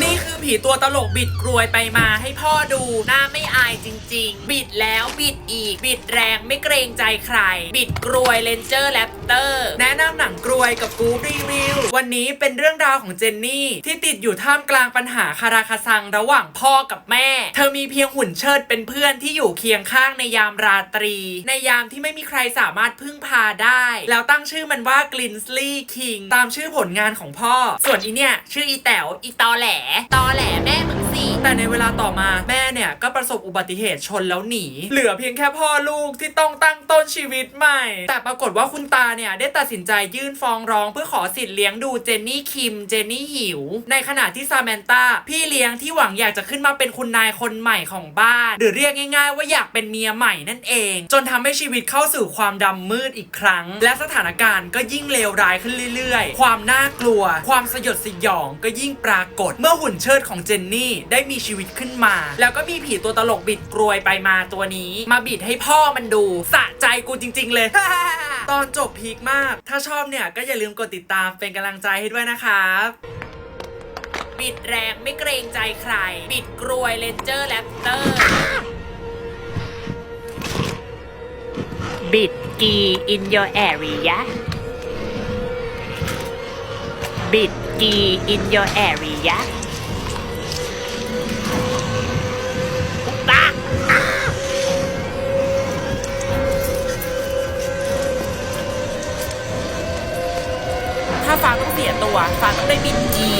นี่คือผีตัวตลกบิดกรวยไปมาให้พ่อดูหน้าไม่อายจริง ๆ บิดแล้วบิดอีก บิดแรงไม่เกรงใจใคร บิดกรวยเลนเจอร์แรปเตอร์ วยกับกูรีวิว วันนี้เป็นเรื่องราวของเจนนี่ ที่ติดอยู่ท่ามกลางปัญหาคาราคาซังระหว่างพ่อกับแม่ เธอมีเพียงหุ่นเชิดเป็นเพื่อนที่อยู่เคียงข้างในยามราตรี ในยามที่ไม่มีใครสามารถพึ่งพาได้ แล้วตั้งชื่อมันว่ากลินสลีย์คิงตามชื่อผลงานของพ่อ ส่วนอีเนี่ย ชื่ออีแต๋วอีตอแหล ตอแหลแม่มึงสิแต่ในเวลาต่อมาแม่เนี่ยก็ประสบอุบัติเหตุชนแล้วหนี เหลือเพียงแค่พ่อลูกที่ต้องตั้งต้นชีวิตใหม่ แต่ปรากฏว่าคุณตาเนี่ยได้ตัดสินใจยื่นฟ้องร้องเพื่อขอสิทธิ์เลี้ยงดูเจนนี่คิม เจนนี่หิว ในขณะที่ซาแมนตาพี่เลี้ยงที่หวังอยากจะขึ้นมาเป็นคุณนายคนใหม่ของบ้าน หรือเรียกง่าย ๆ ว่าอยากเป็นเมียใหม่นั่นเอง จนทำให้ชีวิตเข้าสู่ความดำมืดอีกครั้ง และสถานการณ์ก็ยิ่งเลวร้ายขึ้นเรื่อยๆ ความน่ากลัว ความสยดสยองก็ยิ่งปรากฏ เมื่อหุ่นเชิดของเจนนี่ได้มีชีวิตขึ้นมา แล้วก็มีผีตัวตลกบิดกรวยไปมาตัวนี้ มาบิดให้พ่อมันดู สะใจกูจริง ๆ เลย ตอนจบพีคมาก ถ้าชอบเนี่ยก็อย่าลืมกดติดตามเป็นกำลังใจให้ด้วยนะครับบิดแรงไม่เกรงใจใคร บิดกรวยเลนเจอร์แรปเตอร์ บิดกี in your area บิดกี in your area ถ้าฟ้าต้องเสียตัวฟ้าต้องได้บินจี